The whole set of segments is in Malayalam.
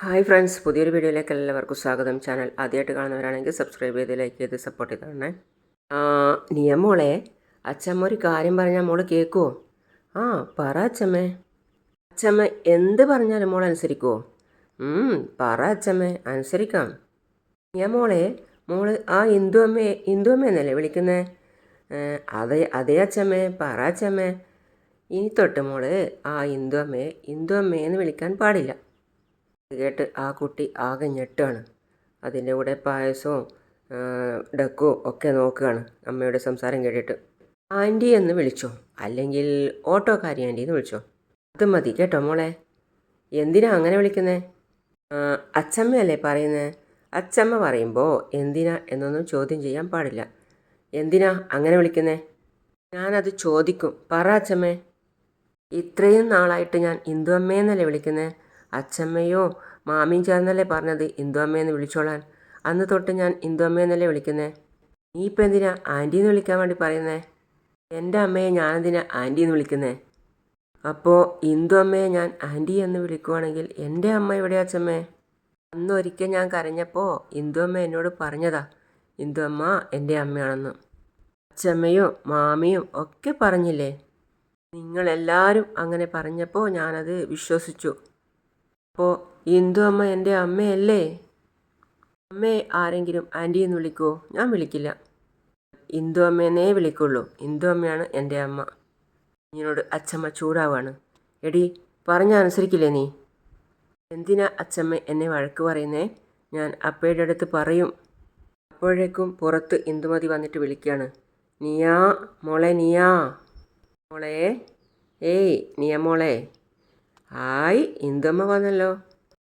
ഹായ് ഫ്രണ്ട്സ് പുതിയൊരു വീഡിയോയിലേക്ക് എല്ലാവർക്കും സ്വാഗതം. ചാനൽ ആദ്യമായിട്ട് കാണുന്നവരാണെങ്കിൽ സബ്സ്ക്രൈബ് ചെയ്ത് ലൈക്ക് ചെയ്ത് സപ്പോർട്ട് ചെയ്ത് ചെയ്തോണേ നിയമോളെ അച്ഛമ്മ ഒരു കാര്യം പറഞ്ഞാൽ മോൾ കേൾക്കുമോ ആ പറ അച്ഛമ്മേ അച്ചമ്മ എന്ത് പറഞ്ഞാലും മോൾ അനുസരിക്കുമോ പറ അച്ഛമ്മേ അനുസരിക്കാം. നിയമോളെ മോൾ ആ ഇന്ദു അമ്മയെ ഇന്ദു അമ്മയെന്നല്ലേ വിളിക്കുന്നേ? അതെ അതേ അച്ഛമ്മേ പറ അച്ഛമ്മേ ഇനി തൊട്ട് മോൾ ആ ഇന്ദു അമ്മയെ ഇന്ദു അമ്മയെന്ന് വിളിക്കാൻ പാടില്ല. കേട്ട് ആ കുട്ടി ആകെ ഞെട്ടാണ് അതിന്റെ കൂടെ പായസവും ഡക്കോ ഒക്കെ നോക്കുകയാണ് അമ്മയുടെ സംസാരം കേട്ടിട്ട്. ആന്റി എന്ന് വിളിച്ചോ? അല്ലെങ്കിൽ ഓട്ടോക്കാരി ആന്റി എന്ന് വിളിച്ചോ? അത് മതി കേട്ടോ മോളെ. എന്തിനാ അങ്ങനെ വിളിക്കുന്നേ? അച്ചമ്മയല്ലേ പറയുന്നത് അച്ചമ്മ പറയുമ്പോൾ എന്തിനാ എന്നൊന്നും ചോദ്യം ചെയ്യാൻ പാടില്ല. എന്തിനാ അങ്ങനെ വിളിക്കുന്നേ? ഞാനത് ചോദിക്കും. പറ അച്ചമ്മേ ഇത്രയും നാളായിട്ട് ഞാൻ ഇന്ദു അമ്മയെന്നല്ലേ വിളിക്കുന്നത് അച്ഛമ്മയോ മാമിയും ചേർന്നല്ലേ പറഞ്ഞത് ഇന്ദു അമ്മയെന്ന് വിളിച്ചോളാൻ? അന്ന് തൊട്ട് ഞാൻ ഇന്ദു അമ്മയെന്നല്ലേ വിളിക്കുന്നത് നീ ഇപ്പം എന്തിനാ ആന്റി എന്ന് വിളിക്കാൻ വേണ്ടി പറയുന്നേ? എന്റെ അമ്മയെ ഞാനെന്തിനാ ആന്റി എന്ന് വിളിക്കുന്നേ? അപ്പോൾ ഇന്ദു അമ്മയെ ഞാൻ ആന്റി എന്ന് വിളിക്കുവാണെങ്കിൽ എന്റെ അമ്മ ഇവിടെ അച്ഛമ്മേ? അന്ന് ഒരിക്കൽ ഞാൻ കരഞ്ഞപ്പോൾ ഇന്ദു അമ്മ എന്നോട് പറഞ്ഞതാ ഇന്ദു അമ്മ എന്റെ അമ്മയാണെന്ന്. അച്ഛമ്മയും മാമിയും ഒക്കെ പറഞ്ഞില്ലേ? നിങ്ങളെല്ലാവരും അങ്ങനെ പറഞ്ഞപ്പോൾ ഞാനത് വിശ്വസിച്ചു. അപ്പോൾ ഇന്ദു അമ്മ? എന്റെ അമ്മയല്ലേ? അമ്മയെ ആരെങ്കിലും ആന്റി എന്ന് വിളിക്കുമോ ഞാൻ വിളിക്കില്ല. ഇന്ദു അമ്മേനേ വിളിക്കുള്ളൂ. ഇന്ദു അമ്മയാണ് എന്റെ അമ്മ? നിന്നോട് അച്ഛമ്മ ചൂടാവാണ്. എടി പറഞ്ഞ അനുസരിക്കില്ലേ നീ? എന്തിനാ അച്ഛമ്മ എന്നെ വഴക്ക് പറയുന്നേ? ഞാൻ അപ്പയുടെ അടുത്ത് പറയും. അപ്പോഴേക്കും പുറത്ത് ഇന്ദുമതി വന്നിട്ട് വിളിക്കുകയാണ് നീയാ മോളെ നീയാ. മോളെ? ഏയ് നിയ മോളെ. ഹായ് ഇന്ദുമ്മ വന്നല്ലോ.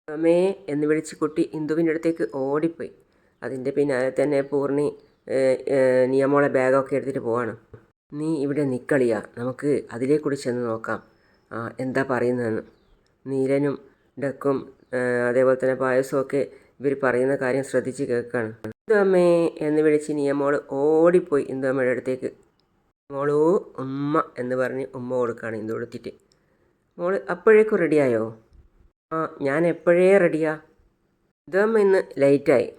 അമ്മേ എന്ന് വിളിച്ച് കുട്ടി ഇന്ദുവിന്റെ അടുത്തേക്ക് ഓടിപ്പോയി. അതിന്റെ പിന്നാലെ തന്നെ പൂർണി നിയമോളെ ബാഗൊക്കെ എടുത്തിട്ട് പോവാണ്. നീ ഇവിടെ നിക്കളിയാ. നമുക്ക് അതിലേക്കൂടി ചെന്ന് നോക്കാം. എന്താ പറയുന്നതെന്ന്. നീലനും ഡക്കും അതേപോലെ തന്നെ പായസമൊക്കെ ഇവർ പറയുന്ന കാര്യം ശ്രദ്ധിച്ച് കേൾക്കുകയാണ് ഇന്ദു അമ്മേ എന്ന് വിളിച്ച് നിയമോൾ ഓടിപ്പോയി ഇന്ദു അമ്മയുടെ അടുത്തേക്ക്. മോളൂ ഉമ്മ എന്ന് പറഞ്ഞ് ഉമ്മ കൊടുക്കുകയാണ് ഇന്ദു കൊടുത്തിട്ട് മോൾ അപ്പോഴേക്കും റെഡിയായോ? ആ ഞാൻ എപ്പോഴേ റെഡിയാ? ഇന്ദുവമ്മ ഇന്ന് ലൈറ്റായി.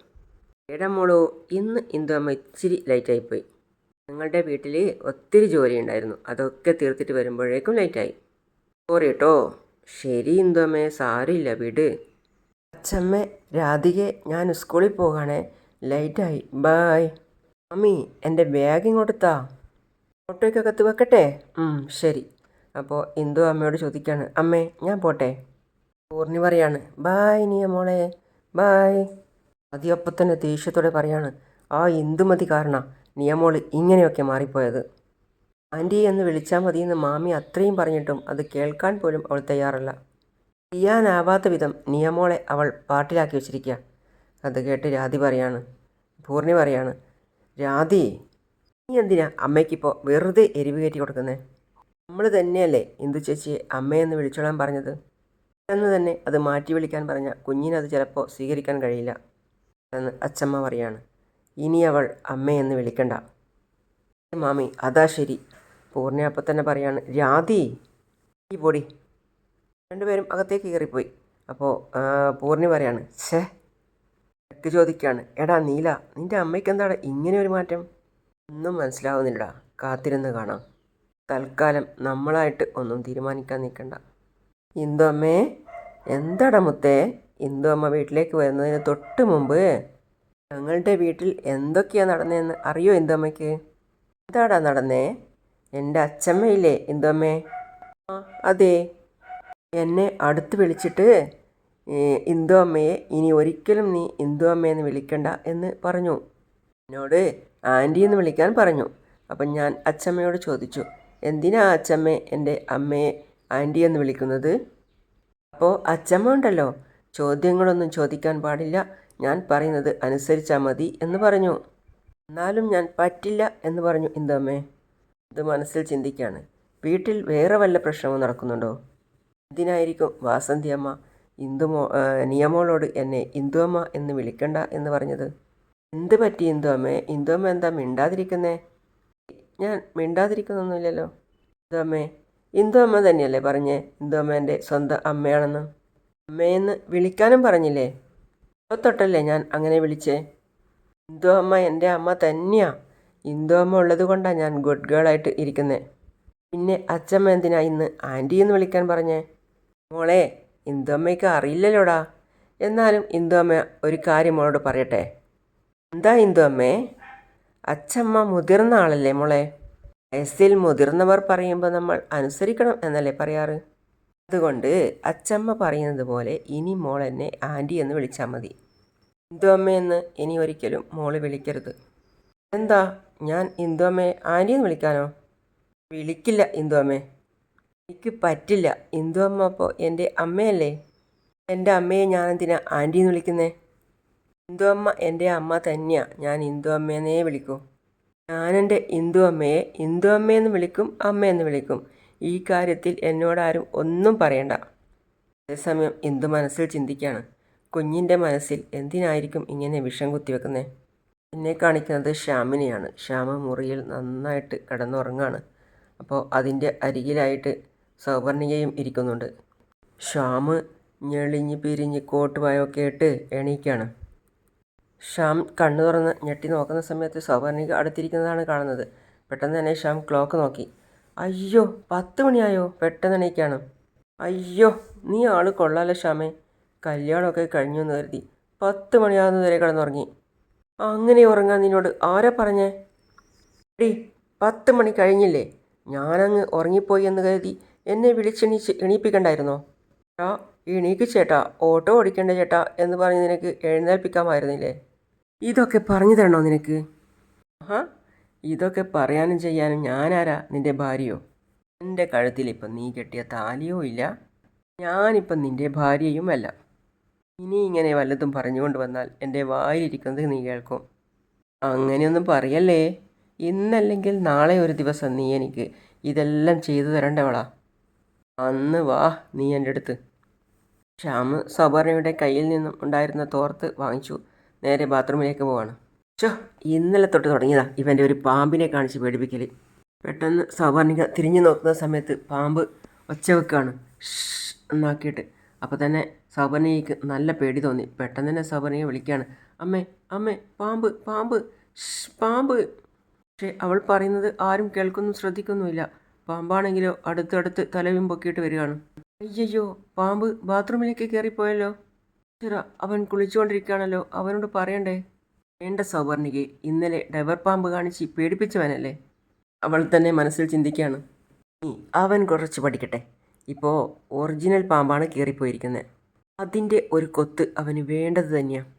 എടാ മോളോ ഇന്ന് ഇന്ദുവമ്മ ഇച്ചിരി ലൈറ്റായിപ്പോയി. നിങ്ങളുടെ വീട്ടിൽ ഒത്തിരി ജോലി ഉണ്ടായിരുന്നു അതൊക്കെ തീർത്തിട്ട് വരുമ്പോഴേക്കും ലൈറ്റായി. സോറി കേട്ടോ ശരി ഇന്ദുഅമ്മേ സാരില്ല വീട്. അച്ഛമ്മ രാധികെ ഞാൻ സ്കൂളിൽ പോകാണേ. ലൈറ്റായി. ബായ് മമ്മി എന്റെ ബാഗ് ഇങ്ങോട്ട് താ. വെക്കട്ടെ? ശരി. അപ്പോൾ ഇന്ദു അമ്മയോട് ചോദിക്കുകയാണ് അമ്മേ ഞാൻ പോട്ടെ? പൂർണി പറയാണ് ബായ് നീയ മോളെ ബായ്. അതിയപ്പം തന്നെ ദേഷ്യത്തോടെ പറയാണ് ആ ഇന്ദുമതി കാരണ നിയമോൾ ഇങ്ങനെയൊക്കെ മാറിപ്പോയത്. ആന്റി എന്ന് വിളിച്ചാൽ മതിയെന്ന് മാമി അത്രയും പറഞ്ഞിട്ടും അത് കേൾക്കാൻ പോലും അവൾ തയ്യാറല്ല. ചെയ്യാനാവാത്ത വിധം നിയമോളെ അവൾ പാട്ടിലാക്കി വെച്ചിരിക്കുക അത് കേട്ട് രാധി പറയാണ് പൂർണി പറയാണ് രാധി നീ എന്തിനാ അമ്മയ്ക്കിപ്പോൾ വെറുതെ എരിവ് കയറ്റി കൊടുക്കുന്നേ? നമ്മൾ തന്നെയല്ലേ? ഇന്ദു ചേച്ചിയെ അമ്മയെന്ന് വിളിച്ചോളാൻ പറഞ്ഞത്. പെട്ടെന്ന് തന്നെ അത് മാറ്റി വിളിക്കാൻ പറഞ്ഞ കുഞ്ഞിനത് ചിലപ്പോൾ സ്വീകരിക്കാൻ കഴിയില്ല എന്ന് അച്ചമ്മ പറയാണ്. ഇനി അവൾ അമ്മയെന്ന് വിളിക്കണ്ട. മാമി അതാ ശരി. പൂർണ അപ്പം തന്നെ പറയാണ് രാധി ഈ പൊടി. രണ്ടുപേരും അകത്തേക്ക് കയറിപ്പോയി. അപ്പോൾ പൂർണി പറയാണ് ഛേ എക്ക് ചോദിക്കുകയാണ് എടാ നീല നിന്റെ അമ്മയ്ക്ക് എന്താണ് ഇങ്ങനെ ഒരു മാറ്റം? ഒന്നും മനസ്സിലാവുന്നില്ലടാ. കാത്തിരുന്ന് കാണാം. തൽക്കാലം നമ്മളായിട്ട് ഒന്നും തീരുമാനിക്കാൻ നിൽക്കണ്ട. ഇന്ദു അമ്മേ എന്താടാ മുത്തേ? ഇന്ദു അമ്മ വീട്ടിലേക്ക് വരുന്നതിന് തൊട്ട് മുമ്പ് ഞങ്ങളുടെ വീട്ടിൽ എന്തൊക്കെയാണ് നടന്നതെന്ന് അറിയോ ഇന്ദു അമ്മയ്ക്ക്? എന്താടാ നടന്നേ? എന്റെ അച്ഛമ്മയില്ലേ ഇന്ദു അമ്മേ? ആ അതെ. എന്നെ അടുത്ത് വിളിച്ചിട്ട് ഇന്ദു അമ്മയെ ഇനി ഒരിക്കലും നീ ഇന്ദു അമ്മയെന്ന് വിളിക്കണ്ട എന്ന് പറഞ്ഞു. എന്നോട് ആന്റി എന്ന് വിളിക്കാൻ പറഞ്ഞു. അപ്പം ഞാൻ അച്ചമ്മയോട് ചോദിച്ചു. എന്തിനാ അച്ചമ്മ എന്റെ അമ്മയെ ആന്റി എന്ന് വിളിക്കുന്നത്? അപ്പോൾ അച്ചമ്മ ഉണ്ടല്ലോ. ചോദ്യങ്ങളൊന്നും ചോദിക്കാൻ പാടില്ല. ഞാൻ പറയുന്നത് അനുസരിച്ചാൽ മതി എന്ന് പറഞ്ഞു. എന്നാലും ഞാൻ പറ്റില്ല എന്ന് പറഞ്ഞു. ഇന്ദമ്മേ ഇത് മനസ്സിൽ ചിന്തിക്കുകയാണ് വീട്ടിൽ വേറെ വല്ല പ്രശ്നവും നടക്കുന്നുണ്ടോ? എന്തിനായിരിക്കും വാസന്തി അമ്മ ഇന്ദുമോ നിയമോളോട് എന്നെ ഇന്ദുഅമ്മ എന്ന് വിളിക്കണ്ട എന്ന് പറഞ്ഞത്? എന്ത് പറ്റി ഇന്ദു അമ്മേ? ഇന്ദു അമ്മ എന്താ മിണ്ടാതിരിക്കുന്നേ? ഞാൻ മിണ്ടാതിരിക്കുന്നൊന്നുമില്ലല്ലോ. ഇന്ദു അമ്മേ ഇന്ദു അമ്മ തന്നെയല്ലേ പറഞ്ഞേ ഇന്ദു അമ്മ എന്റെ സ്വന്തം അമ്മയാണെന്ന്. അമ്മയെന്ന് വിളിക്കാനും പറഞ്ഞില്ലേ? തൊട്ടല്ലേ ഞാൻ അങ്ങനെ വിളിച്ചേ? ഇന്ദു അമ്മ എന്റെ അമ്മ തന്നെയാ. ഇന്ദു അമ്മ ഉള്ളത് കൊണ്ടാണ് ഞാൻ ഗുഡ് ഗേളായിട്ട് ഇരിക്കുന്നത് പിന്നെ അച്ഛമ്മ എന്തിനാ ഇന്ന് ആന്റി എന്ന് വിളിക്കാൻ പറഞ്ഞേ? മോളെ ഇന്ദു അമ്മയ്ക്ക് അറിയില്ലല്ലോടാ. എന്നാലും ഇന്ദു അമ്മ ഒരു കാര്യം മോളോട് പറയട്ടെ. എന്താ ഇന്ദു അമ്മേ അച്ഛമ്മ മുതിർന്ന ആളല്ലേ മോളെ? വയസ്സിൽ മുതിർന്നവർ പറയുമ്പോൾ നമ്മൾ അനുസരിക്കണം എന്നല്ലേ പറയാറ്? അതുകൊണ്ട് അച്ചമ്മ പറയുന്നത് പോലെ ഇനി മോൾ എന്നെ ആന്റി എന്ന് വിളിച്ചാൽ മതി. ഇന്ദു അമ്മയെന്ന് ഇനി ഒരിക്കലും മോൾ വിളിക്കരുത്. എന്താ? ഞാൻ ഇന്ദു അമ്മയെ ആന്റി എന്ന് വിളിക്കാനോ? വിളിക്കില്ല ഇന്ദു അമ്മേ. എനിക്ക് പറ്റില്ല. ഇന്ദു അമ്മ അപ്പോൾ എന്റെ അമ്മയല്ലേ? എന്റെ അമ്മയെ ഞാൻ എന്തിനാ ആന്റി എന്ന് വിളിക്കുന്നേ? ഇന്ദു അമ്മ എന്റെ അമ്മ തന്നെയാ. ഞാൻ ഇന്ദു അമ്മയെന്നേ വിളിക്കൂ. ഞാനെന്റെ ഇന്ദു അമ്മയെ ഇന്ദു അമ്മയെന്ന് വിളിക്കും അമ്മയെന്ന് വിളിക്കും. ഈ കാര്യത്തിൽ എന്നോടാരും ഒന്നും പറയണ്ട. അതേസമയം ഇന്ദു മനസ്സിൽ ചിന്തിക്കുകയാണ് കുഞ്ഞിന്റെ മനസ്സിൽ എന്തിനായിരിക്കും ഇങ്ങനെ വിഷം കുത്തിവെക്കുന്നത് എന്നെ കാണിക്കുന്നത് ശ്യാമിനെയാണ്. ശ്യാമ മുറിയിൽ നന്നായിട്ട് കിടന്നുറങ്ങാണ്. അപ്പോൾ അതിന്റെ അരികിലായിട്ട് സൗവർണികയും ഇരിക്കുന്നുണ്ട്. ശ്യാമ് ഞെളിഞ്ഞ് പിരിഞ്ഞ് കോട്ടുവായൊക്കെ ഇട്ട് എണീക്കാണ്. ശ്യാം കണ്ണു തുറന്ന് ഞെട്ടി നോക്കുന്ന സമയത്ത് സൗവർണിക അടുത്തിരിക്കുന്നതാണ് കാണുന്നത്. പെട്ടെന്ന് തന്നെ ശ്യാം ക്ലോക്ക് നോക്കി. അയ്യോ പത്ത് മണിയായോ? പെട്ടെന്ന് എണീക്കാണ്. അയ്യോ നീ ആൾ കൊള്ളാലോ ശ്യാമേ. കല്യാണമൊക്കെ കഴിഞ്ഞു എന്ന് കരുതി. പത്ത് മണിയാകുന്നതുവരെ കിടന്നുറങ്ങി. അങ്ങനെ ഉറങ്ങാൻ നിന്നോട് ആരാ പറഞ്ഞേ? എടി പത്ത് മണി കഴിഞ്ഞില്ലേ? ഞാനങ്ങ് ഉറങ്ങിപ്പോയി എന്ന് കരുതി എന്നെ വിളിച്ചെണീച്ച് എണീപ്പിക്കണ്ടായിരുന്നോ? ചേട്ടാ എണീക്ക് ചേട്ടാ ഓട്ടോ ഓടിക്കണ്ട ചേട്ടാ എന്ന് പറഞ്ഞ് നിനക്ക് എഴുന്നേൽപ്പിക്കാമായിരുന്നില്ലേ? ഇതൊക്കെ പറഞ്ഞു തരണോ നിനക്ക്? ആഹാ ഇതൊക്കെ പറയാനും ചെയ്യാനും ഞാനാരാ നിന്റെ ഭാര്യയോ? എന്റെ കഴുത്തിൽ ഇപ്പം നീ കെട്ടിയ താലിയോ ഇല്ല. ഞാനിപ്പം നിന്റെ ഭാര്യയുമല്ല ഇനി ഇങ്ങനെ വല്ലതും പറഞ്ഞുകൊണ്ട് വന്നാൽ എന്റെ വായിലിരിക്കുന്നത് നീ കേൾക്കും. അങ്ങനെയൊന്നും പറയല്ലേ? ഇന്നല്ലെങ്കിൽ നാളെ ഒരു ദിവസം നീ എനിക്ക് ഇതെല്ലാം ചെയ്തു തരേണ്ടവളാ. അന്ന് വാ നീ എന്റെ അടുത്ത്. ശ്യാമ് സബർണയുടെ കയ്യിൽ നിന്നും ഉണ്ടായിരുന്ന തോർത്ത് വാങ്ങിച്ചു. നേരെ ബാത്റൂമിലേക്ക് പോവാണ്. ചോ ഇന്നലെ തൊട്ട് തുടങ്ങിയതാ ഇവന്റെ ഒരു പാമ്പിനെ കാണിച്ച് പേടിപ്പിക്കൽ പെട്ടെന്ന് സവർണിക തിരിഞ്ഞു നോക്കുന്ന സമയത്ത് പാമ്പ് ഒച്ച വെക്കാണ്. എന്നാക്കിയിട്ട്. അപ്പോൾ തന്നെ സവർണികയ്ക്ക് നല്ല പേടി തോന്നി. പെട്ടെന്ന് തന്നെ സവർണിയെ വിളിക്കുകയാണ് അമ്മേ അമ്മേ പാമ്പ് പാമ്പ് പാമ്പ്. പക്ഷേ അവൾ പറയുന്നത് ആരും കേൾക്കുന്നു ശ്രദ്ധിക്കൊന്നുമില്ല. പാമ്പാണെങ്കിലോ അടുത്തടുത്ത് തലയും പൊക്കിയിട്ട് വരികയാണ്. അയ്യയ്യോ പാമ്പ് ബാത്റൂമിലേക്ക് കയറിപ്പോയല്ലോ. ചിറ അവൻ കുളിച്ചുകൊണ്ടിരിക്കുകയാണല്ലോ. അവനോട് പറയണ്ടേ? വേണ്ട സൗവർണികെ ഇന്നലെ ഡൈവർ പാമ്പ് കാണിച്ച് പേടിപ്പിച്ചവനല്ലേ? അവൾ തന്നെ മനസ്സിൽ ചിന്തിക്കുകയാണ്. അവൻ കുറച്ച് പഠിക്കട്ടെ. ഇപ്പോൾ ഒറിജിനൽ പാമ്പാണ് കയറിപ്പോയിരിക്കുന്നത് അതിന്റെ ഒരു കൊത്ത് അവന് വേണ്ടത് തന്നെയാണ്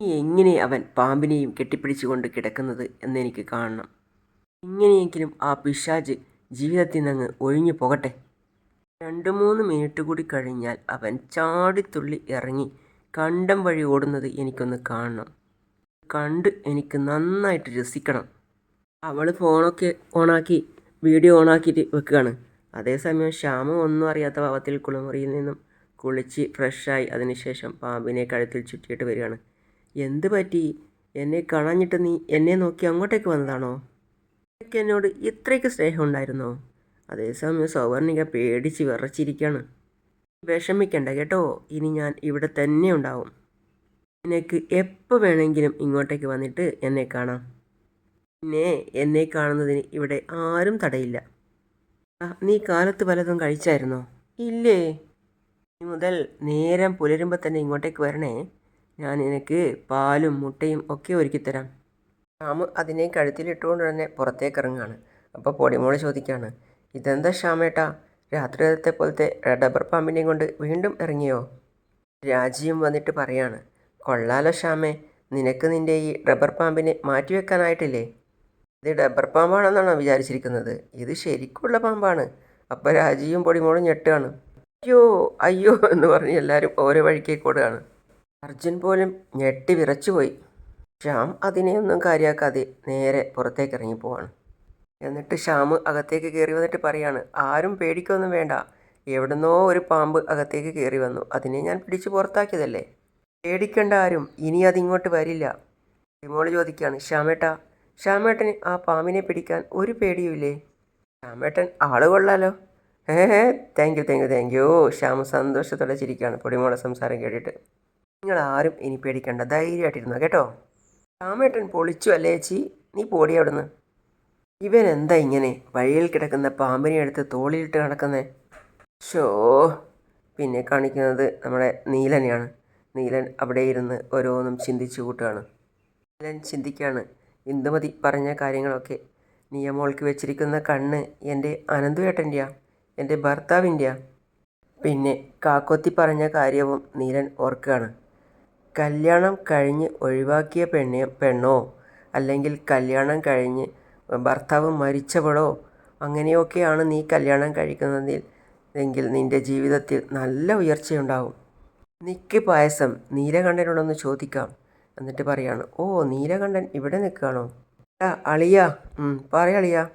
നീ എങ്ങനെ അവൻ പാമ്പിനെയും കെട്ടിപ്പിടിച്ചുകൊണ്ട് കിടക്കുന്നത് എന്നെനിക്ക് കാണണം. എങ്ങനെയെങ്കിലും ആ പിശാജ് ജീവിതത്തിൽ നിന്ന് ഒഴിഞ്ഞു പോകട്ടെ. രണ്ട് മൂന്ന് മിനിറ്റ് കൂടി കഴിഞ്ഞാൽ അവൻ ചാടിത്തുള്ളി ഇറങ്ങി കണ്ടം വഴി ഓടുന്നത് എനിക്കൊന്ന് കാണണം. കണ്ട് എനിക്ക് നന്നായിട്ട് രസിക്കണം. അവൾ ഫോണൊക്കെ ഓണാക്കി വീഡിയോ ഓണാക്കിയിട്ട് വെക്കുകയാണ്. അതേസമയം ശ്യാമ ഒന്നും അറിയാത്ത ഭാവത്തിൽ കുളിമുറിയിൽ നിന്നും കുളിച്ച് ഫ്രഷായി അതിനുശേഷം പാമ്പിനെ കഴുത്തിൽ ചുറ്റിയിട്ട് വരികയാണ്. എന്ത് പറ്റി? എന്നെ കാണാഞ്ഞിട്ട് നീ എന്നെ നോക്കി അങ്ങോട്ടേക്ക് വന്നതാണോ? എന്നോട് ഇത്രയ്ക്ക് സ്നേഹം ഉണ്ടായിരുന്നോ? അതേസമയം സൗവർണിക പേടിച്ച് വിറച്ചിരിക്കുകയാണ് വിഷമിക്കണ്ട കേട്ടോ. ഇനി ഞാൻ ഇവിടെ തന്നെ ഉണ്ടാവും. നിനക്ക് എപ്പോൾ വേണമെങ്കിലും ഇങ്ങോട്ടേക്ക് വന്നിട്ട് എന്നെ കാണാം. പിന്നെ എന്നെ കാണുന്നതിന് ഇവിടെ ആരും തടയില്ല. നീ കാലത്ത് പലതും കഴിച്ചായിരുന്നോ? ഇല്ലേ. ഇനി മുതൽ നേരം പുലരുമ്പോൾ തന്നെ ഇങ്ങോട്ടേക്ക് വരണേ. ഞാൻ നിനക്ക് പാലും മുട്ടയും ഒക്കെ ഒരുക്കിത്തരാം രാമു അതിനെ കഴുത്തിലിട്ടുകൊണ്ട് തന്നെ പുറത്തേക്ക് ഇറങ്ങുകയാണ്. അപ്പോൾ പൊടിമോൾ ചോദിക്കുകയാണ് ഇതെന്താ ഷ്യാമേട്ടാ രാത്രിയത്തെ പോലത്തെ ഡബർ പാമ്പിനെയും കൊണ്ട് വീണ്ടും ഇറങ്ങിയോ? രാജിയും വന്നിട്ട് പറയാണ് കൊള്ളാലോ ഷ്യാമേ നിനക്ക് നിന്റെ ഈ റബ്ബർ പാമ്പിനെ മാറ്റിവെക്കാനായിട്ടില്ലേ? ഇത് ഡബ്ബർ പാമ്പാണെന്നാണോ വിചാരിച്ചിരിക്കുന്നത്? ഇത് ശരിക്കുള്ള പാമ്പാണ്. അപ്പോൾ രാജിയും പൊടിമോളും ഞെട്ടുകയാണ് അയ്യോ അയ്യോ എന്ന് പറഞ്ഞ് എല്ലാവരും ഓരോ വഴിക്കേക്ക് ഓടുകയാണ് അർജുൻ പോലും ഞെട്ടി വിറച്ചുപോയി. ശ്യാം അതിനെയൊന്നും കാര്യമാക്കാതെ നേരെ പുറത്തേക്ക് ഇറങ്ങി പോവാണ് എന്നിട്ട് ശ്യാമ് അകത്തേക്ക് കയറി വന്നിട്ട് പറയാണ് ആരും പേടിക്കൊന്നും വേണ്ട. എവിടുന്നോ ഒരു പാമ്പ് അകത്തേക്ക് കയറി വന്നു. അതിനെ ഞാൻ പിടിച്ച് പുറത്താക്കിയതല്ലേ? പേടിക്കേണ്ട ആരും. ഇനി അതിങ്ങോട്ട് വരില്ല. വിമോൾ ചോദിക്കുകയാണ് ശ്യാമേട്ട ശ്യാമേട്ടന് ആ പാമ്പിനെ പിടിക്കാൻ ഒരു പേടിയുമില്ലേ? ശ്യാമേട്ടൻ ആൾ കൊള്ളാലോ. ഏ thank you thank you thank you Shyama സന്തോഷത്തോടെ ചിരിക്കുകയാണ് പൊടിമോളെ സംസാരം കേട്ടിട്ട്. നിങ്ങൾ ആരും ഇനി പേടിക്കേണ്ട ധൈര്യമായിട്ടിരുന്നോ കേട്ടോ? ശ്യാമേട്ടൻ പൊളിച്ചു അല്ലേ ചേച്ചി നീ പോടി അവിടുന്ന്. ഇവൻ എന്താ ഇങ്ങനെ വഴിയിൽ കിടക്കുന്ന പാമ്പിനെ എടുത്ത് തോളിലിട്ട് നടക്കുന്നേ? ഷോ പിന്നെ കാണിക്കുന്നത് നമ്മുടെ നീലനെയാണ്. നീലൻ അവിടെ ഇരുന്ന് ഓരോന്നും ചിന്തിച്ചു കൂട്ടുകയാണ്. നീലൻ ചിന്തിക്കുകയാണ് ഇന്ദുമതി പറഞ്ഞ കാര്യങ്ങളൊക്കെ നിയമോൾക്ക് വെച്ചിരിക്കുന്ന കണ്ണ് എന്റെ അനന്തുവേട്ടന്റെയാ എന്റെ ഭർത്താവിന്റെയാ? പിന്നെ കാക്കൊത്തി പറഞ്ഞ കാര്യവും നീലൻ ഓർക്കുകയാണ്. കല്യാണം കഴിഞ്ഞ് ഒഴിവാക്കിയ പെണ്ണെ പെണ്ണോ? അല്ലെങ്കിൽ കല്യാണം കഴിഞ്ഞ് ഭർത്താവ് മരിച്ചവളോ അങ്ങനെയൊക്കെയാണ് നീ കല്യാണം കഴിക്കുന്നതിൽ എങ്കിൽ നിന്റെ ജീവിതത്തിൽ നല്ല ഉയർച്ചയുണ്ടാവും. നിക്ക് പായസം നീലകണ്ഠനോടൊന്ന് ചോദിക്കാം. എന്നിട്ട് പറയാണ് ഓ നീലകണ്ഠൻ ഇവിടെ നിൽക്കുകയാണോ? അളിയ. പറയളിയ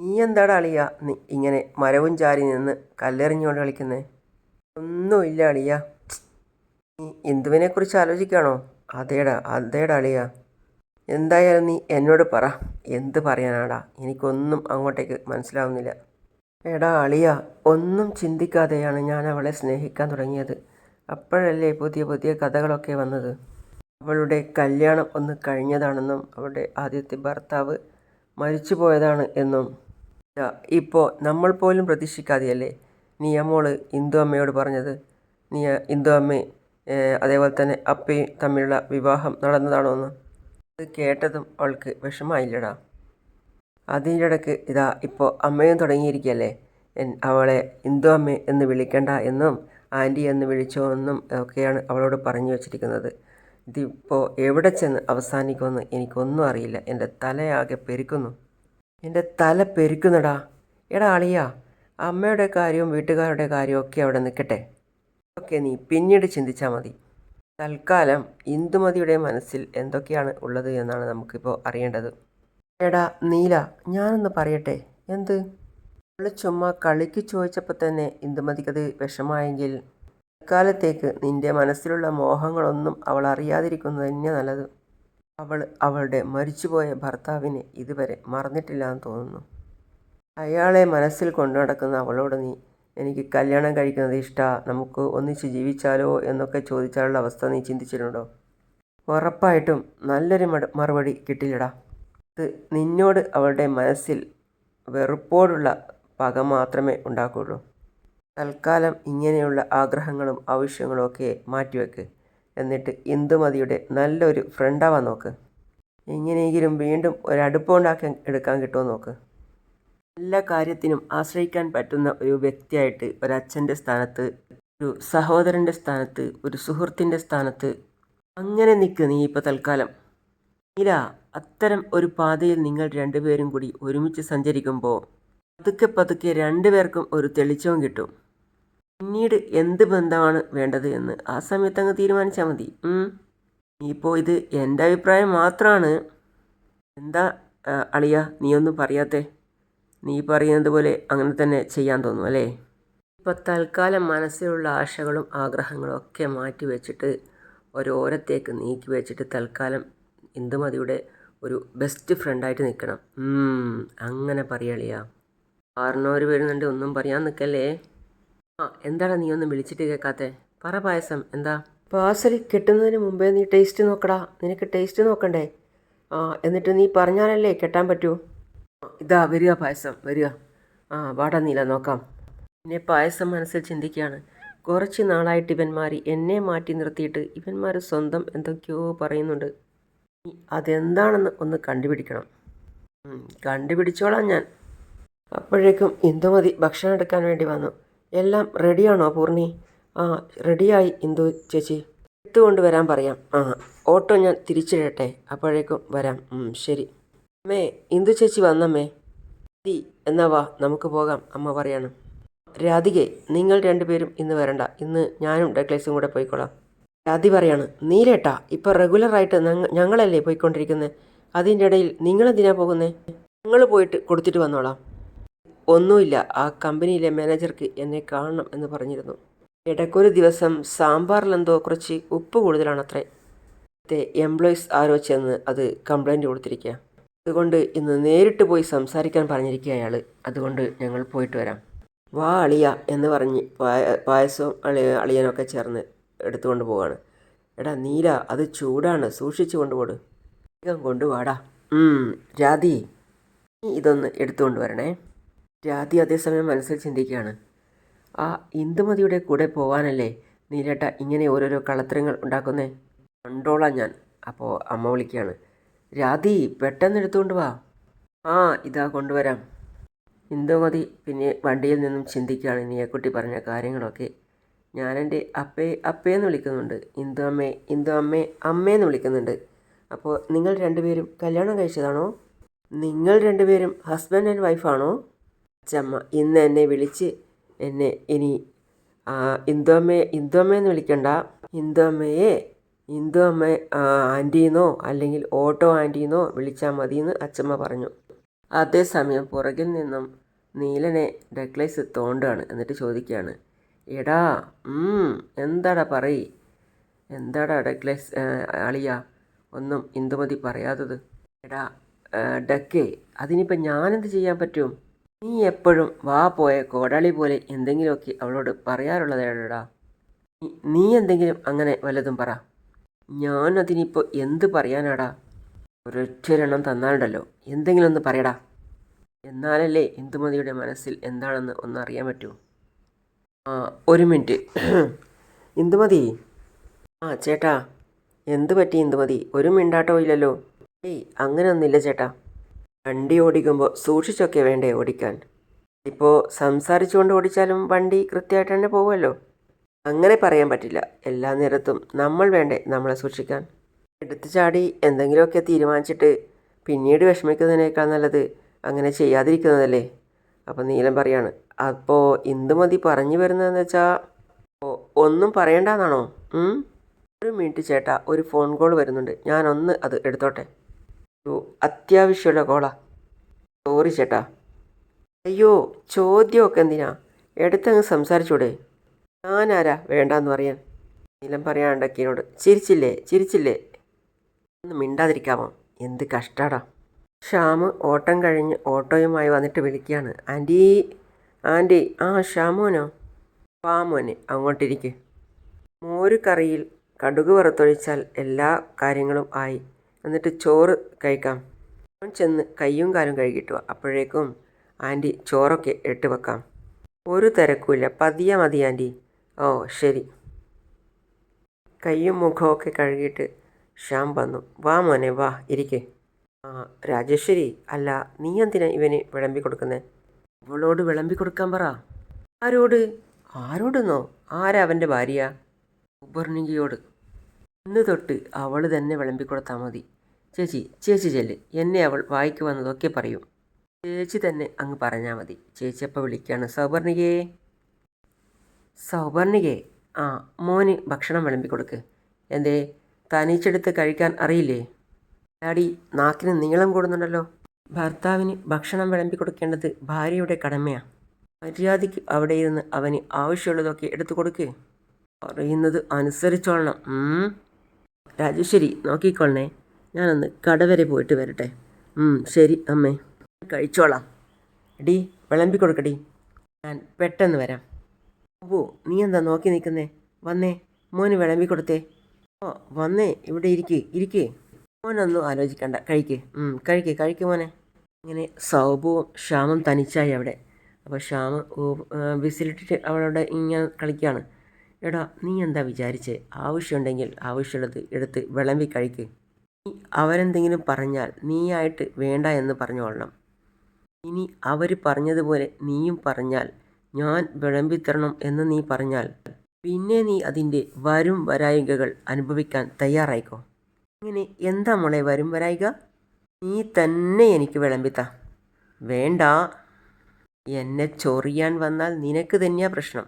നീ എന്താടാ അളിയ? നീ ഇങ്ങനെ മരവും ചാരി നിന്ന് കല്ലെറിഞ്ഞുകൊണ്ട് കളിക്കുന്നേ? ഒന്നുമില്ല അളിയ. നീ ഇന്ദുവിനെ കുറിച്ച് ആലോചിക്കുകയാണോ? അതേടാ അതേടാ അളിയ. എന്തായാലും നീ എന്നോട് പറ. എന്ത് പറയാനാടാ? എനിക്കൊന്നും അങ്ങോട്ടേക്ക് മനസ്സിലാവുന്നില്ല. എടാ അളിയ ഒന്നും ചിന്തിക്കാതെയാണ് ഞാൻ അവളെ സ്നേഹിക്കാൻ തുടങ്ങിയത്. അപ്പോഴല്ലേ പുതിയ പുതിയ കഥകളൊക്കെ വന്നത്. അവളുടെ കല്യാണം ഒന്ന് കഴിഞ്ഞതാണെന്നും അവളുടെ ആദ്യത്തെ ഭർത്താവ് മരിച്ചു പോയതാണ് എന്നും ഇപ്പോൾ നമ്മൾ പോലും പ്രതീക്ഷിക്കാതെയല്ലേ നീ അമ്മോൾ ഇന്ദു അമ്മയോട് പറഞ്ഞത്? നീ ഇന്ദു അമ്മ അതേപോലെ തന്നെ അപ്പയും തമ്മിലുള്ള വിവാഹം നടന്നതാണോ എന്ന് അത് കേട്ടതും അവൾക്ക് വിഷമായില്ലടാ അതിന്റെ ഇടയ്ക്ക് ഇതാ ഇപ്പോൾ അമ്മയും തുടങ്ങിയിരിക്കുകയല്ലേ അവളെ ഇന്ദു അമ്മ എന്ന് വിളിക്കണ്ട എന്നും ആന്റി എന്ന് വിളിച്ചോ എന്നും ഒക്കെയാണ് അവളോട് പറഞ്ഞു വച്ചിരിക്കുന്നത്. ഇതിപ്പോൾ എവിടെ ചെന്ന് അവസാനിക്കുമെന്ന് എനിക്കൊന്നും അറിയില്ല. എന്റെ തലയാകെ പെരുക്കുന്നു. എന്റെ തല പെരുക്കുന്നടാ. എടാ അളിയാ അമ്മയുടെ കാര്യവും വീട്ടുകാരുടെ കാര്യവും ഒക്കെ അവിടെ നിൽക്കട്ടെ. ഒക്കെ നീ പിന്നീട് ചിന്തിച്ചാൽ മതി. തൽക്കാലം ഇന്ദുമതിയുടെ മനസ്സിൽ എന്തൊക്കെയാണ് ഉള്ളത് എന്നാണ് നമുക്കിപ്പോൾ അറിയേണ്ടത്. എടാ നീല ഞാനൊന്ന് പറയട്ടെ. എന്ത്? അവൾ ചുമ്മാ കളിക്ക് ചോദിച്ചപ്പോൾ തന്നെ ഇന്ദുമതിക്കത് വിഷമായെങ്കിൽ തൽക്കാലത്തേക്ക് നിന്റെ മനസ്സിലുള്ള മോഹങ്ങളൊന്നും അവൾ അറിയാതിരിക്കുന്നത് തന്നെ നല്ലത്. അവൾ അവളുടെ മരിച്ചുപോയ ഭർത്താവിനെ ഇതുവരെ മറന്നിട്ടില്ല എന്ന് തോന്നുന്നു. അയാളെ മനസ്സിൽ കൊണ്ടു നടക്കുന്ന അവളോട് നീ എനിക്ക് കല്യാണം കഴിക്കുന്നത് ഇഷ്ടമാണ് നമുക്ക് ഒന്നിച്ച് ജീവിച്ചാലോ എന്നൊക്കെ ചോദിച്ചാലുള്ള അവസ്ഥ നീ ചിന്തിച്ചിട്ടുണ്ടോ? ഉറപ്പായിട്ടും നല്ലൊരു മറുപടി കിട്ടില്ലടാ. ഇത് നിന്നോട് അവളുടെ മനസ്സിൽ വെറുപ്പോടുള്ള പക മാത്രമേ ഉണ്ടാക്കുകയുള്ളൂ തൽക്കാലം ഇങ്ങനെയുള്ള ആഗ്രഹങ്ങളും ആവശ്യങ്ങളും ഒക്കെ മാറ്റിവെക്ക്. എന്നിട്ട് ഇന്ദുമതിയുടെ നല്ലൊരു ഫ്രണ്ടാവാൻ നോക്ക്. എങ്ങനെയെങ്കിലും വീണ്ടും ഒരടുപ്പമുണ്ടാക്കി എടുക്കാൻ കിട്ടുമോ നോക്ക്. എല്ലാ കാര്യത്തിനും ആശ്രയിക്കാൻ പറ്റുന്ന ഒരു വ്യക്തിയായിട്ട് ഒരച്ഛന്റെ സ്ഥാനത്ത് ഒരു സഹോദരന്റെ സ്ഥാനത്ത് ഒരു സുഹൃത്തിന്റെ സ്ഥാനത്ത് അങ്ങനെ നിൽക്ക് നീ ഇപ്പോൾ തൽക്കാലം. നീല അത്തരം ഒരു പാതയിൽ നിങ്ങൾ രണ്ടുപേരും കൂടി ഒരുമിച്ച് സഞ്ചരിക്കുമ്പോൾ പതുക്കെ പതുക്കെ രണ്ടുപേർക്കും ഒരു തെളിച്ചവും കിട്ടും. പിന്നീട് എന്ത് ബന്ധമാണ് വേണ്ടത് എന്ന് ആ സമയത്ത് അങ്ങ് തീരുമാനിച്ചാൽ മതി. ഇപ്പോൾ ഇത് എന്റെ അഭിപ്രായം മാത്രമാണ്. എന്താ അളിയ നീ ഒന്നും പറയാത്തേ? നീ പറയുന്നത് പോലെ അങ്ങനെ തന്നെ ചെയ്യാൻ തോന്നും അല്ലേ? ഇപ്പോൾ തൽക്കാലം മനസ്സിലുള്ള ആശകളും ആഗ്രഹങ്ങളും ഒക്കെ മാറ്റി വെച്ചിട്ട് ഓരോരത്തേക്ക് നീക്കി വെച്ചിട്ട് തൽക്കാലം ഇന്ദുമതിയുടെ ഒരു ബെസ്റ്റ് ഫ്രണ്ടായിട്ട് നിൽക്കണം. അങ്ങനെ പറയളിയാ. ആറിനോര് വരുന്നുണ്ട് ഒന്നും പറയാൻ നിൽക്കല്ലേ? ആ എന്താടാ നീ ഒന്നും വിളിച്ചിട്ട് കേൾക്കാത്തെ? പറ പായസം എന്താ? പാസൽ കെട്ടുന്നതിന് മുമ്പേ നീ ടേസ്റ്റ് നോക്കടാ. നിനക്ക് ടേസ്റ്റ് നോക്കണ്ടേ? ആ എന്നിട്ട് നീ പറഞ്ഞാലല്ലേ കെട്ടാൻ പറ്റൂ? ഇതാ വരിക പായസം വരിക ആ വാടാ നീല നോക്കാം. പിന്നെ പായസം മനസ്സിൽ ചിന്തിക്കുകയാണ്. കുറച്ച് നാളായിട്ട് ഇവന്മാർ എന്നെ മാറ്റി നിർത്തിയിട്ട് ഇവന്മാർ സ്വന്തം എന്തൊക്കെയോ പറയുന്നുണ്ട്. അതെന്താണെന്ന് ഒന്ന് കണ്ടുപിടിക്കണം. കണ്ടുപിടിച്ചോളാം ഞാൻ. അപ്പോഴേക്കും ഇന്ദുമതി ഭക്ഷണം എടുക്കാൻ വേണ്ടി വന്നു. എല്ലാം റെഡിയാണോ പൂർണി ആ റെഡിയായി ഇന്ദു ചേച്ചി. എടുത്തുകൊണ്ട് വരാൻ പറയാം. ആ ഓട്ടോ ഞാൻ തിരിച്ചിടട്ടെ. അപ്പോഴേക്കും വരാം. ശരി. അമ്മേ ഇന്ദു ചേച്ചി വന്നമ്മേ. ദി എന്നാ വാ നമുക്ക് പോകാം അമ്മ പറയാണ്. രാധികെ നിങ്ങൾ രണ്ടുപേരും ഇന്ന് വരണ്ട. ഇന്ന് ഞാനും ഡെക്ലേസും കൂടെ പോയിക്കോളാം. രാധി പറയാണ് നീലേട്ടാ ഇപ്പം റെഗുലറായിട്ട് ഞങ്ങ ഞങ്ങളല്ലേ പോയിക്കൊണ്ടിരിക്കുന്നത് അതിന്റെ ഇടയിൽ നിങ്ങൾ എന്തിനാ പോകുന്നത് ഞങ്ങൾ പോയിട്ട് കൊടുത്തിട്ട് വന്നോളാം. ഒന്നുമില്ല ആ കമ്പനിയിലെ മാനേജർക്ക് എന്നെ കാണണം എന്ന് പറഞ്ഞിരുന്നു. ഇടയ്ക്കൊരു ദിവസം സാമ്പാറിലെന്തോ കുറച്ച് ഉപ്പ് കൂടുതലാണത്രേ. എംപ്ലോയീസ് ആരോ ചെന്ന് അത് കംപ്ലൈന്റ് കൊടുത്തിരിക്കുക അതുകൊണ്ട് ഇന്ന് നേരിട്ട് പോയി സംസാരിക്കാൻ പറഞ്ഞിരിക്കുക അയാൾ അതുകൊണ്ട് ഞങ്ങൾ പോയിട്ട് വരാം. വാ അളിയ എന്ന് പറഞ്ഞ് പായ പായസവും അളിയ അളിയനൊക്കെ ചേർന്ന് എടുത്തുകൊണ്ട് പോവാണ്. എടാ നീല അത് ചൂടാണ്. സൂക്ഷിച്ചു കൊണ്ടുപോട്. വേഗം കൊണ്ടുപോടാ രാധി. നീ ഇതൊന്ന് എടുത്തുകൊണ്ട് വരണേ. രാധി അതേസമയം മനസ്സിൽ ചിന്തിക്കുകയാണ്. ആ ഇന്ദുമതിയുടെ കൂടെ പോവാനല്ലേ നീലേട്ട ഇങ്ങനെ ഓരോരോ കളത്രങ്ങൾ ഉണ്ടാക്കുന്നേ? കണ്ടോളാം ഞാൻ. അപ്പോൾ അമ്മ വിളിക്കുകയാണ്. രാധി പെട്ടെന്ന് എടുത്തുകൊണ്ട് വാ. ആ ഇതാ കൊണ്ടുവരാം. ഇന്ദുമതി പിന്നെ വണ്ടിയിൽ നിന്നും ചിന്തിക്കുകയാണ് നീയക്കുട്ടി പറഞ്ഞ കാര്യങ്ങളൊക്കെ. ഞാനെന്റെ അപ്പേ അപ്പേന്ന് വിളിക്കുന്നുണ്ട്. ഇന്ദു അമ്മേ ഇന്ദു അമ്മേ അമ്മേന്ന് വിളിക്കുന്നുണ്ട്. അപ്പോൾ നിങ്ങൾ രണ്ടുപേരും കല്യാണം കഴിച്ചതാണോ? നിങ്ങൾ രണ്ടുപേരും ഹസ്ബൻഡ് ആൻഡ് വൈഫാണോ അച്ചമ്മ ഇന്ന് എന്നെ വിളിച്ച് എന്നെ ഇനി ഇന്ദു അമ്മയെ ഇന്ദു അമ്മയെന്ന് വിളിക്കണ്ട. ഇന്ദു അമ്മയെ ഇന്ദു അമ്മ ആന്റീന്നോ അല്ലെങ്കിൽ ഓട്ടോ ആന്റീന്നോ വിളിച്ചാൽ മതിയെന്ന് അച്ചമ്മ പറഞ്ഞു. അതേസമയം പുറകിൽ നിന്നും നീലനെ ഡെക്ലൈസ് തോണ്ടാണ് എന്നിട്ട് ചോദിക്കുകയാണ്. എടാ എന്താടാ പറയ്? എന്താടാ ഡെക്ലൈസ് അളിയ ഒന്നും ഇന്ദുമതി പറയാത്തത്? എടാ ഡക്കേ അതിനിപ്പോൾ ഞാനെന്ത് ചെയ്യാൻ പറ്റും? നീ എപ്പോഴും വാ പോയ കോടാളി പോലെ എന്തെങ്കിലുമൊക്കെ അവളോട് പറയാറുള്ളതേടാ. നീ എന്തെങ്കിലും അങ്ങനെ വല്ലതും പറ. ഞാൻ അതിനിപ്പോൾ എന്ത് പറയാനാടാ? ഒരൊറ്റൊരെണ്ണം തന്നാലുണ്ടല്ലോ. എന്തെങ്കിലും ഒന്ന് പറയടാ. എന്നാലല്ലേ ഇന്ദുമതിയുടെ മനസ്സിൽ എന്താണെന്ന് ഒന്ന് അറിയാൻ പറ്റൂ. ആ ഒരു മിനിറ്റ്. ഇന്ദുമതി ആ ചേട്ടാ. എന്ത് പറ്റി ഇന്ദുമതി ഒരു മിണ്ടാട്ടോ ഇല്ലല്ലോ. ഏയ് അങ്ങനെയൊന്നുമില്ല ചേട്ടാ. വണ്ടി ഓടിക്കുമ്പോൾ സൂക്ഷിച്ചൊക്കെ വേണ്ടേ ഓടിക്കാൻ? ഇപ്പോൾ സംസാരിച്ചുകൊണ്ട് ഓടിച്ചാലും വണ്ടി കൃത്യമായിട്ട് തന്നെ പോകുമല്ലോ. അങ്ങനെ പറയാൻ പറ്റില്ല. എല്ലാ നേരത്തും നമ്മൾ വേണ്ടേ നമ്മളെ സൂക്ഷിക്കാൻ. എടുത്തു ചാടി എന്തെങ്കിലുമൊക്കെ തീരുമാനിച്ചിട്ട് പിന്നീട് വിഷമിക്കുന്നതിനേക്കാൾ നല്ലത് അങ്ങനെ ചെയ്യാതിരിക്കുന്നതല്ലേ? അപ്പോൾ നീലം പറയാണ് അപ്പോൾ ഇന്ദുമതി പറഞ്ഞു വരുന്നതെന്ന് വെച്ചാൽ ഒന്നും പറയണ്ടെന്നാണോ? ഒരു മിനിറ്റ് ചേട്ടാ ഒരു ഫോൺ കോൾ വരുന്നുണ്ട്. ഞാനൊന്ന് അത് എടുത്തോട്ടെ. ഒരു അത്യാവശ്യമുള്ള കോളാ. സോറി ചേട്ടാ. അയ്യോ ചോദ്യമൊക്കെ എന്തിനാ? എടുത്തങ്ങ് സംസാരിച്ചൂടെ? ഞാനാരാ? വേണ്ടാന്ന് പറയാൻ. നീലം പറയാണ്ടക്കിനോട് ചിരിച്ചില്ലേ? ചിരിച്ചില്ലേ? ഒന്ന് മിണ്ടാതിരിക്കാമോ? എന്ത് കഷ്ടാടാ. ഷ്യാമ് ഓട്ടം കഴിഞ്ഞ് ഓട്ടോയുമായി വന്നിട്ട് വിളിക്കുകയാണ് ആന്റി ആന്റി ആ ഷ്യാമോനോ പാമോനെ അങ്ങോട്ടിരിക്കെ. മോര് കറിയിൽ കടുക് വറുത്തൊഴിച്ചാൽ എല്ലാ കാര്യങ്ങളും ആയി. എന്നിട്ട് ചോറ് കഴിക്കാം. അവൻ ചെന്ന് കയ്യും കാലും കഴുകിട്ടു അപ്പോഴേക്കും ആന്റി ചോറൊക്കെ ഇട്ട് വെക്കാം. ഒരു തിരക്കുമില്ല. പതിയ മതി ആന്റി. ഓ ശരി. കയ്യും മുഖമൊക്കെ കഴുകിയിട്ട് ശ്യാം വന്നു. വാ മോനെ വാ ഇരിക്കേ. ആ രാജേശ്വരി അല്ല നീ എന്തിനാ ഇവന് വിളമ്പി കൊടുക്കുന്നേ? അവളോട് വിളമ്പി കൊടുക്കാൻ പറ. ആരോട്? ആരോടെന്നോ? ആരാ അവന്റെ ഭാര്യ? ഉപർണികയോട് ഇന്ന് തൊട്ട് അവൾ തന്നെ വിളമ്പി കൊടുത്താൽ മതി. ചേച്ചി ചേച്ചി ചെല്ല്. എന്നെ അവൾ വായിക്ക് വന്നതൊക്കെ പറയും. ചേച്ചി തന്നെ അങ്ങ് പറഞ്ഞാൽ മതി. ചേച്ചി അപ്പം വിളിക്കുകയാണ് സൗപർണികേ. സൗപർണികേ ആ മോന് ഭക്ഷണം വിളമ്പി കൊടുക്ക് എന്തേ തനിച്ചെടുത്ത് കഴിക്കാൻ അറിയില്ലേ? ഡാഡി നാക്കിന് നീളം കൂടുന്നുണ്ടല്ലോ. ഭർത്താവിന് ഭക്ഷണം വിളമ്പി കൊടുക്കേണ്ടത് ഭാര്യയുടെ കടമയാണ് മര്യാദയ്ക്ക് അവിടെ ഇരുന്ന് അവന് ആവശ്യമുള്ളതൊക്കെ എടുത്തു കൊടുക്ക് പറയുന്നത് അനുസരിച്ചോളണം. രാജേശ്വരി നോക്കിക്കൊള്ളണേ. ഞാനൊന്ന് കട വരെ പോയിട്ട് വരട്ടെ. ശരി അമ്മേ. കഴിച്ചോളാം. ഡി വിളമ്പി കൊടുക്കടി ഞാൻ പെട്ടെന്ന് വരാം. ഓ നീ എന്താ നോക്കി നിൽക്കുന്നേ? വന്നേ മോന് വിളമ്പി കൊടുത്തേ. ഓ വന്നേ ഇവിടെ ഇരിക്കേ ഇരിക്കേ. മോനൊന്നും ആലോചിക്കണ്ട കഴിക്കേ. കഴിക്കേ കഴിക്കേ മോനെ. ഇങ്ങനെ സൗഭവും ശ്യാമും തനിച്ചായി അവിടെ. അപ്പോൾ ശ്യാമ് വിസിലിട്ടിട്ട് അവളവിടെ ഇങ്ങനെ കളിക്കുകയാണ് എടാ നീ എന്താ വിചാരിച്ചേ? ആവശ്യമുണ്ടെങ്കിൽ ആവശ്യമുള്ളത് എടുത്ത് വിളമ്പി കഴിക്ക്. നീ അവരെന്തെങ്കിലും പറഞ്ഞാൽ നീയായിട്ട് വേണ്ട എന്ന് പറഞ്ഞുകൊള്ളണം ഇനി അവർ പറഞ്ഞതുപോലെ നീയും പറഞ്ഞാൽ ഞാൻ വിളമ്പിത്തരണം എന്ന് നീ പറഞ്ഞാൽ പിന്നെ നീ അതിന്റെ വരും വരായികകൾ അനുഭവിക്കാൻ തയ്യാറായിക്കോ? ഇങ്ങനെ എന്താ മോളെ വരും വരായിക? നീ തന്നെ എനിക്ക് വിളമ്പിത്ത. വേണ്ട. എന്നെ ചൊറിയാൻ വന്നാൽ നിനക്ക് തന്നെയാ പ്രശ്നം.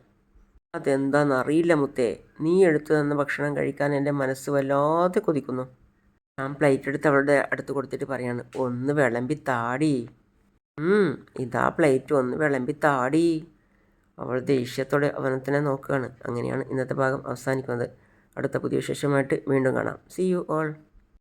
അതെന്താണെന്നറിയില്ല മുത്തേ. നീ എടുത്തു തന്ന ഭക്ഷണം കഴിക്കാൻ എന്റെ മനസ്സ് വല്ലാതെ കൊതിക്കുന്നു. ഞാൻ പ്ലേറ്റ് എടുത്ത് അവളുടെ അടുത്ത് കൊടുത്തിട്ട് പറയാണ് ഒന്ന് വിളമ്പി താടി. ഇതാ പ്ലേറ്റ് ഒന്ന് വിളമ്പി താടി. അവൾ ദേഷ്യത്തോടെ അവനത്തിനെ നോക്കുകയാണ്. അങ്ങനെയാണ് ഇന്നത്തെ ഭാഗം അവസാനിക്കുന്നത്. അടുത്ത പുതിയ വിശേഷമായിട്ട് വീണ്ടും കാണാം. C you all